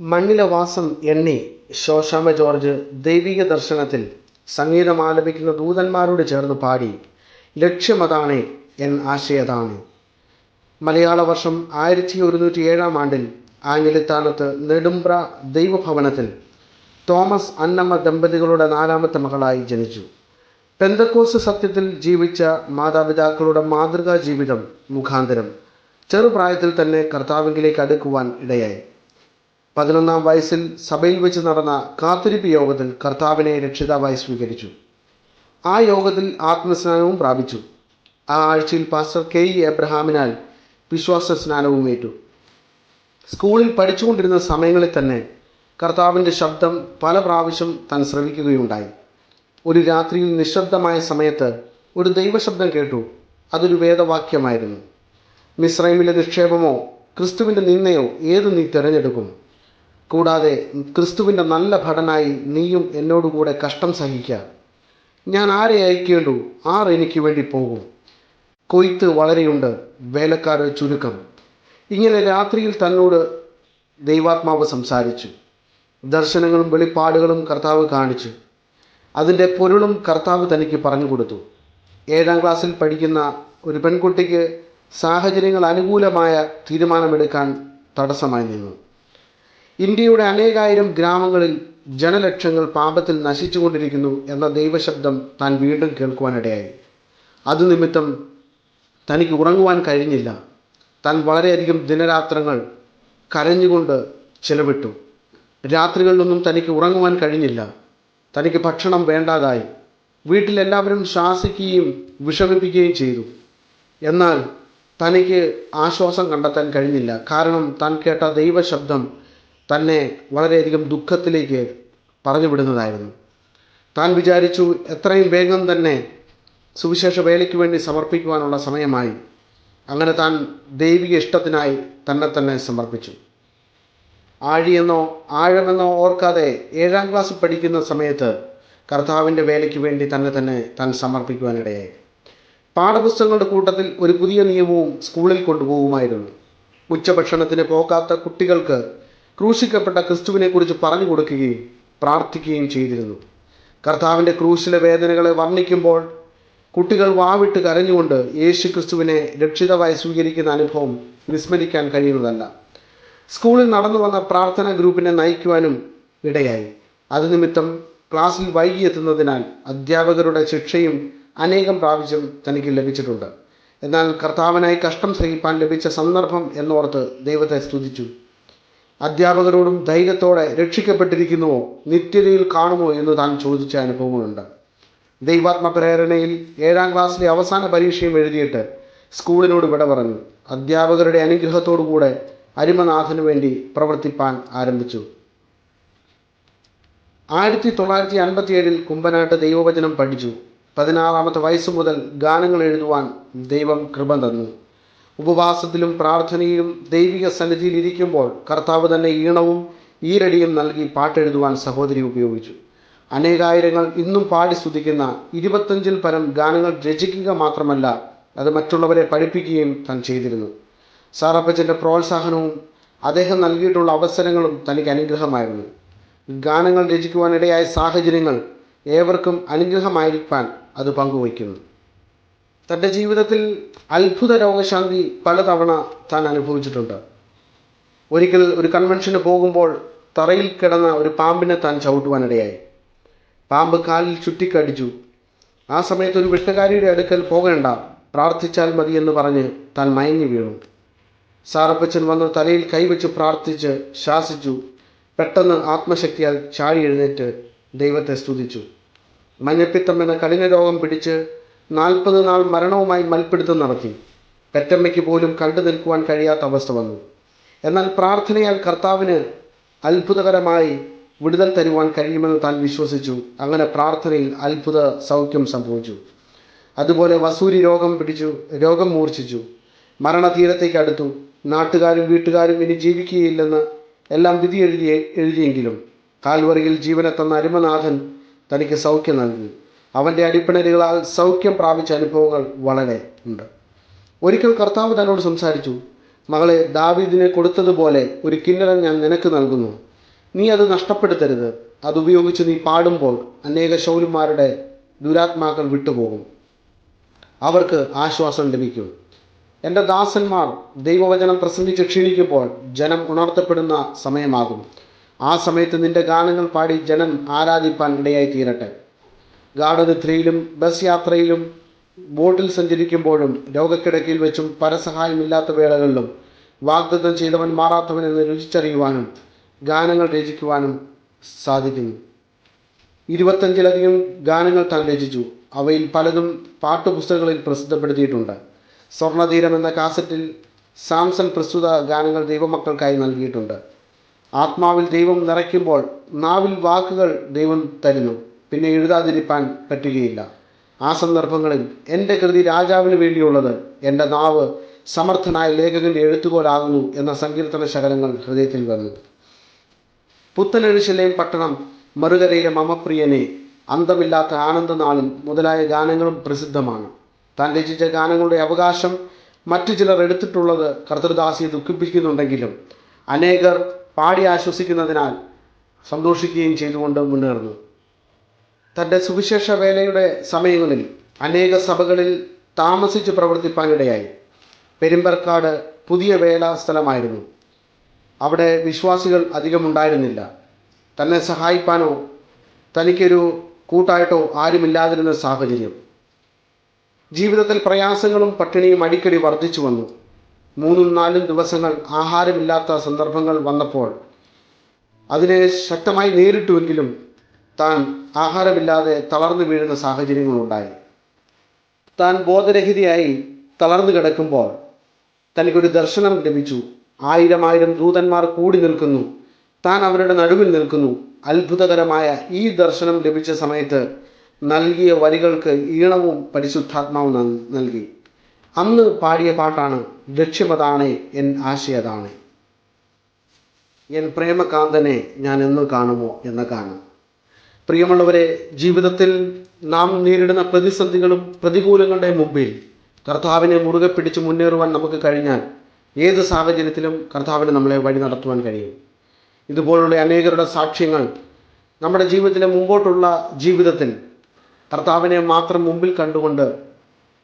മണ്ണിലെ വാസം എണ്ണി ശോശാമ ജോർജ് ദൈവിക ദർശനത്തിൽ സംഗീതം ആലപിക്കുന്ന ദൂതന്മാരോട് ചേർന്ന് പാടി ലക്ഷ്യമതാണ് എൻ ആശയതാണ്. മലയാള വർഷം ആയിരത്തി ഒരുന്നൂറ്റി ഏഴാം ആണ്ടിൽ ആഞ്ഞിലിത്താനത്ത് നെടുമ്പ്ര ദൈവഭവനത്തിൽ തോമസ് അന്നമ്മ ദമ്പതികളുടെ നാലാമത്തെ മകളായി ജനിച്ചു. പെന്തക്കോസ് സത്യത്തിൽ ജീവിച്ച മാതാപിതാക്കളുടെ മാതൃകാ ജീവിതം മുഖാന്തരം ചെറുപ്രായത്തിൽ തന്നെ കർത്താവിംഗിലേക്ക് അടുക്കുവാൻ ഇടയായി. പതിനൊന്നാം വയസ്സിൽ സഭയിൽ വെച്ച് നടന്ന കാത്തിരിപ്പ് യോഗത്തിൽ കർത്താവിനെ രക്ഷിതാവായി സ്വീകരിച്ചു. ആ യോഗത്തിൽ ആത്മസ്നാനവും പ്രാപിച്ചു. ആ ആഴ്ചയിൽ പാസ്റ്റർ കെ ഇ എബ്രഹാമിനാൽ വിശ്വാസ സ്നാനവും ഏറ്റു. സ്കൂളിൽ പഠിച്ചുകൊണ്ടിരുന്ന സമയങ്ങളിൽ തന്നെ കർത്താവിന്റെ ശബ്ദം പല പ്രാവശ്യം താൻ ശ്രവിക്കുകയുണ്ടായി. ഒരു രാത്രിയിൽ നിശബ്ദമായ സമയത്ത് ഒരു ദൈവശബ്ദം കേട്ടു. അതൊരു വേദവാക്യമായിരുന്നു. മിശ്രൈമിലെ നിക്ഷേപമോ ക്രിസ്തുവിന്റെ നിന്നയോ ഏത് നീ തിരഞ്ഞെടുക്കും? കൂടാതെ ക്രിസ്തുവിന്റെ നല്ല ഭടനായി നീയും എന്നോടുകൂടെ കഷ്ടം സഹിക്കുക ഞാൻ ആരെ അയക്കേണ്ടു? ആർ എനിക്ക് വേണ്ടി പോകും? കൊയ്ത്ത് വളരെയുണ്ട് വേലക്കാർ ചുരുക്കം. ഇങ്ങനെ രാത്രിയിൽ തന്നോട് ദൈവാത്മാവ് സംസാരിച്ചു. ദർശനങ്ങളും വെളിപ്പാടുകളും കർത്താവ് കാണിച്ചു. അതിന്റെ പൊരുളും കർത്താവ് തനിക്ക് പറഞ്ഞു കൊടുത്തു. ഏഴാം ക്ലാസ്സിൽ പഠിക്കുന്ന ഒരു പെൺകുട്ടിക്ക് സാഹചര്യങ്ങൾ അനുകൂലമായ തീരുമാനമെടുക്കാൻ തടസ്സമായി നിന്നു. ഇന്ത്യയുടെ അനേകായിരം ഗ്രാമങ്ങളിൽ ജനലക്ഷങ്ങൾ പാപത്തിൽ നശിച്ചുകൊണ്ടിരിക്കുന്നു എന്ന ദൈവശബ്ദം താൻ വീണ്ടും കേൾക്കുവാനിടയായി. അത് നിമിത്തം തനിക്ക് ഉറങ്ങുവാൻ കഴിഞ്ഞില്ല. താൻ വളരെയധികം ദിനരാത്രങ്ങൾ കരഞ്ഞുകൊണ്ട് ചിലവിട്ടു. രാത്രികളിലൊന്നും തനിക്ക് ഉറങ്ങുവാൻ കഴിഞ്ഞില്ല. തനിക്ക് ഭക്ഷണം വേണ്ടാതായി. വീട്ടിലെല്ലാവരും ശ്വാസിക്കുകയും വിഷമിപ്പിക്കുകയും ചെയ്തു. എന്നാൽ തനിക്ക് ആശ്വാസം കണ്ടെത്താൻ കഴിഞ്ഞില്ല. കാരണം താൻ കേട്ട ദൈവശബ്ദം തന്നെ വളരെയധികം ദുഃഖത്തിലേക്ക് പറഞ്ഞു വിടുന്നതായിരുന്നു താൻ വിചാരിച്ചു എത്രയും വേഗം തന്നെ സുവിശേഷ വേലയ്ക്ക് വേണ്ടി സമർപ്പിക്കുവാനുള്ള സമയമായി. അങ്ങനെ താൻ ദൈവിക ഇഷ്ടത്തിനായി തന്നെ തന്നെ സമർപ്പിച്ചു. ആഴിയെന്നോ ആഴമെന്നോ ഓർക്കാതെ ഏഴാം ക്ലാസ് പഠിക്കുന്ന സമയത്ത് കർത്താവിന്റെ വേലയ്ക്ക് വേണ്ടി തന്നെ തന്നെ താൻ സമർപ്പിക്കുവാനിടയായി. പാഠപുസ്തകങ്ങളുടെ കൂട്ടത്തിൽ ഒരു പുതിയ നിയമവും സ്കൂളിൽ കൊണ്ടുപോകുമായിരുന്നു ഉച്ചഭക്ഷണത്തിന് പോകാത്ത കുട്ടികൾക്ക് ക്രൂശിക്കപ്പെട്ട ക്രിസ്തുവിനെക്കുറിച്ച് പറഞ്ഞു കൊടുക്കുകയും പ്രാർത്ഥിക്കുകയും ചെയ്തിരുന്നു. കർത്താവിന്റെ ക്രൂശിലെ വേദനകളെ വർണിക്കുമ്പോൾ കുട്ടികൾ വാവിട്ട് കരഞ്ഞുകൊണ്ട് യേശു ക്രിസ്തുവിനെ രക്ഷിതമായി സ്വീകരിക്കുന്ന അനുഭവം വിസ്മരിക്കാൻ കഴിയുന്നതല്ല. സ്കൂളിൽ നടന്നു വന്ന പ്രാർത്ഥന ഗ്രൂപ്പിനെ നയിക്കുവാനും ഇടയായി. അത് നിമിത്തം ക്ലാസ്സിൽ വൈകി എത്തുന്നതിനാൽ അധ്യാപകരുടെ ശിക്ഷയും അനേകം പ്രാവശ്യം തനിക്ക് ലഭിച്ചിട്ടുണ്ട്. എന്നാൽ കർത്താവിനായി കഷ്ടം സഹിപ്പാൻ ലഭിച്ച സന്ദർഭം എന്നോർത്ത് ദൈവത്തെ സ്തുതിച്ചു. അധ്യാപകരോടും ധൈര്യത്തോടെ രക്ഷിക്കപ്പെട്ടിരിക്കുന്നുവോ? നിത്യതയിൽ കാണുമോ എന്ന് താൻ ചോദിച്ച അനുഭവമുണ്ട് ദൈവാത്മ പ്രേരണയിൽ ഏഴാം ക്ലാസ്സിലെ അവസാന പരീക്ഷയും എഴുതിയിട്ട് സ്കൂളിനോട് വിട പറഞ്ഞു. അധ്യാപകരുടെ അനുഗ്രഹത്തോടുകൂടെ അരിമനാഥന് വേണ്ടി പ്രവർത്തിപ്പാൻ ആരംഭിച്ചു. ആയിരത്തി തൊള്ളായിരത്തി അൻപത്തി ഏഴിൽ കുമ്പനാട്ട് ദൈവവചനം പഠിച്ചു. പതിനാറാമത്തെ വയസ്സു മുതൽ ഗാനങ്ങൾ എഴുതുവാൻ ദൈവം കൃപ തന്നു. ഉപവാസത്തിലും പ്രാർത്ഥനയിലും ദൈവിക സന്നിധിയിൽ ഇരിക്കുമ്പോൾ കർത്താവ് തന്നെ ഈണവും ഈരടിയും നൽകി പാട്ടെഴുതുവാൻ സഹോദരി ഉപയോഗിച്ചു. അനേകായിരങ്ങൾ ഇന്നും പാടി സ്തുതിക്കുന്ന ഇരുപത്തഞ്ചിൽ പരം ഗാനങ്ങൾ രചിക്കുക മാത്രമല്ല അത് മറ്റുള്ളവരെ പഠിപ്പിക്കുകയും താൻ ചെയ്തിരുന്നു. സാറപ്പച്ചന്റെ പ്രോത്സാഹനവും അദ്ദേഹം നൽകിയിട്ടുള്ള അവസരങ്ങളും തനിക്ക് അനുഗ്രഹമായിരുന്നു. ഗാനങ്ങൾ രചിക്കുവാനിടയായ സാഹചര്യങ്ങൾ ഏവർക്കും അനുഗ്രഹമായിരിക്കാൻ അത് പങ്കുവയ്ക്കുന്നു. തന്റെ ജീവിതത്തിൽ അത്ഭുത രോഗശാന്തി പലതവണ താൻ അനുഭവിച്ചിട്ടുണ്ട്. ഒരിക്കൽ ഒരു കൺവെൻഷന് പോകുമ്പോൾ തറയിൽ കിടന്ന ഒരു പാമ്പിനെ താൻ ചവിട്ടുവാനിടയായി പാമ്പ് കാലിൽ ചുറ്റിക്കടിച്ചു. ആ സമയത്ത് ഒരു വെട്ടുകാരിയുടെ അടുക്കൽ പോകേണ്ട പ്രാർത്ഥിച്ചാൽ മതി എന്ന് പറഞ്ഞ് താൻ മയങ്ങി വീണു. സാറപ്പച്ചൻ വന്ന് തലയിൽ കൈവച്ച് പ്രാർത്ഥിച്ച് ശാസിച്ചു. പെട്ടെന്ന് ആത്മശക്തിയാൽ ചാടി എഴുന്നേറ്റ് ദൈവത്തെ സ്തുതിച്ചു. മഞ്ഞപ്പിത്തം എന്ന കഠിന രോഗം പിടിച്ച് നാൽപ്പത് നാൾ മരണവുമായി മൽപ്പിടുത്തം നടത്തി. പെറ്റമ്മയ്ക്ക് പോലും കണ്ടു നിൽക്കുവാൻ കഴിയാത്ത അവസ്ഥ വന്നു. എന്നാൽ പ്രാർത്ഥനയാൽ കർത്താവിന് അത്ഭുതകരമായി വിടുതൽ തരുവാൻ കഴിയുമെന്ന് താൻ വിശ്വസിച്ചു. അങ്ങനെ പ്രാർത്ഥനയിൽ അത്ഭുത സൗഖ്യം സംഭവിച്ചു. അതുപോലെ വസൂരി രോഗം പിടിച്ചു രോഗം മൂർച്ഛിച്ചു. മരണതീരത്തേക്ക് അടുത്തു. നാട്ടുകാരും വീട്ടുകാരും ഇനി ജീവിക്കുകയില്ലെന്ന് എല്ലാം വിധി എഴുതി എഴുതിയെങ്കിലും കാൽവറിയിൽ ജീവനെത്തന്ന തന്ന അരുമനാഥൻ തനിക്ക് സൗഖ്യം നൽകി. അവന്റെ അടിപ്പിണരുകളാൽ സൗഖ്യം പ്രാപിച്ച അനുഭവങ്ങൾ വളരെ ഉണ്ട്. ഒരിക്കൽ കർത്താവ് തന്നോട് സംസാരിച്ചു മകളെ ദാവീദിനെ കൊടുത്തതുപോലെ ഒരു കിന്നരം ഞാൻ നിനക്ക് നൽകുന്നു. നീ അത് നഷ്ടപ്പെടുത്തരുത്. അതുപയോഗിച്ച് നീ പാടുമ്പോൾ അനേക ശൗര്യന്മാരുടെ ദുരാത്മാക്കൾ വിട്ടുപോകും. അവർക്ക് ആശ്വാസം ലഭിക്കും. എന്റെ ദാസന്മാർ ദൈവവചനം പ്രസംഗിച്ച് ക്ഷീണിക്കുമ്പോൾ ജനം ഉണർത്തപ്പെടുന്ന സമയമാകും. ആ സമയത്ത് നിന്റെ ഗാനങ്ങൾ പാടി ജനം ആരാധിപ്പാൻ ഇടയായി തീരട്ടെ ഗാഠനിദ്രയിലും ബസ് യാത്രയിലും ബോട്ടിൽ സഞ്ചരിക്കുമ്പോഴും രോഗക്കിടക്കയിൽ വെച്ചും പരസഹായമില്ലാത്ത വേളകളിലും വാഗ്ദത്തം ചെയ്തവൻ മാറാത്തവൻ എന്ന് രുചിച്ചറിയുവാനും ഗാനങ്ങൾ രചിക്കുവാനും സാധിക്കുന്നു. ഇരുപത്തഞ്ചിലധികം ഗാനങ്ങൾ താൻ രചിച്ചു. അവയിൽ പലതും പാട്ടുപുസ്തകങ്ങളിൽ പ്രസിദ്ധപ്പെടുത്തിയിട്ടുണ്ട്. സ്വർണതീരം എന്ന കാസറ്റിൽ സാംസൺ പ്രസ്തുത ഗാനങ്ങൾ ദൈവമക്കൾക്കായി നൽകിയിട്ടുണ്ട്. ആത്മാവിൽ ദൈവം നിറയ്ക്കുമ്പോൾ നാവിൽ വാക്കുകൾ ദൈവം തരുന്നു. പിന്നെ എഴുതാതിരിപ്പാൻ പറ്റുകയില്ല. ആ സന്ദർഭങ്ങളിൽ എന്റെ കൃതി രാജാവിന് വേണ്ടിയുള്ളത് എന്റെ നാവ് സമർത്ഥനായ ലേഖകന്റെ എഴുത്തുകോലാകുന്നു എന്ന സങ്കീർത്തന ശകലങ്ങൾ ഹൃദയത്തിൽ വന്നു. പുത്തനെഴുശിലയും പട്ടണം മറുകരയിലെ മമപ്രിയനെ അന്തമില്ലാത്ത ആനന്ദനാളും മുതലായ ഗാനങ്ങളും പ്രസിദ്ധമാണ്. താൻ രചിച്ച ഗാനങ്ങളുടെ അവകാശം മറ്റു ചിലർ എടുത്തിട്ടുള്ളത് കർത്തൃദാസിയെ ദുഃഖിപ്പിക്കുന്നുണ്ടെങ്കിലും അനേകർ പാടി ആശ്വസിക്കുന്നതിനാൽ സന്തോഷിക്കുകയും ചെയ്തുകൊണ്ട് മുന്നേറുന്നു. തന്റെ സുവിശേഷ വേലയുടെ സമയങ്ങളിൽ അനേക സഭകളിൽ താമസിച്ച് പ്രവർത്തിപ്പാനിടയായി. പെരുമ്പർക്കാട് പുതിയ വേലാ സ്ഥലമായിരുന്നു അവിടെ വിശ്വാസികൾ അധികമുണ്ടായിരുന്നില്ല. തന്നെ സഹായിപ്പാനോ തനിക്കൊരു കൂട്ടായിട്ടോ ആരുമില്ലാതിരുന്ന സാഹചര്യം. ജീവിതത്തിൽ പ്രയാസങ്ങളും പട്ടിണിയും അടിക്കടി വർദ്ധിച്ചു വന്നു. മൂന്നും നാലും ദിവസങ്ങൾ ആഹാരമില്ലാത്ത സന്ദർഭങ്ങൾ വന്നപ്പോൾ അതിനെ ശക്തമായി നേരിട്ടുവെങ്കിലും താൻ ആഹാരമില്ലാതെ തളർന്നു വീഴുന്ന സാഹചര്യങ്ങളുണ്ടായി. താൻ ബോധരഹിതയായി തളർന്നു കിടക്കുമ്പോൾ തനിക്കൊരു ദർശനം ലഭിച്ചു. ആയിരം ആയിരം ദൂതന്മാർ കൂടി നിൽക്കുന്നു. താൻ അവരുടെ നടുവിൽ നിൽക്കുന്നു. അത്ഭുതകരമായ ഈ ദർശനം ലഭിച്ച സമയത്ത് നൽകിയ വരികൾക്ക് ഈണവും പരിശുദ്ധാത്മാവും നൽ- നൽകി. അന്ന് പാടിയ പാട്ടാണ് ലക്ഷ്യമതാണ് എൻ ആശയതാണ്. എൻ പ്രേമകാന്തനെ ഞാൻ എന്ന് കാണുമോ? എന്ന കാണും പ്രിയമുള്ളവരെ ജീവിതത്തിൽ നാം നേരിടുന്ന പ്രതിസന്ധികളും പ്രതികൂലങ്ങളുടെ മുമ്പിൽ കർത്താവിനെ മുറുകെ പിടിച്ച് മുന്നേറുവാൻ നമുക്ക് കഴിഞ്ഞാൽ ഏത് സാഹചര്യത്തിലും കർത്താവിന് നമ്മളെ വഴി നടത്തുവാൻ കഴിയും. ഇതുപോലുള്ള അനേകരുടെ സാക്ഷ്യങ്ങൾ നമ്മുടെ ജീവിതത്തിലെ മുമ്പോട്ടുള്ള ജീവിതത്തിൽ കർത്താവിനെ മാത്രം മുമ്പിൽ കണ്ടുകൊണ്ട്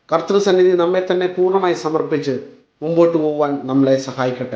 കർത്തൃസന്നിധി നമ്മെ തന്നെ പൂർണമായി സമർപ്പിച്ച് മുമ്പോട്ട് പോകുവാൻ നമ്മളെ സഹായിക്കട്ടെ.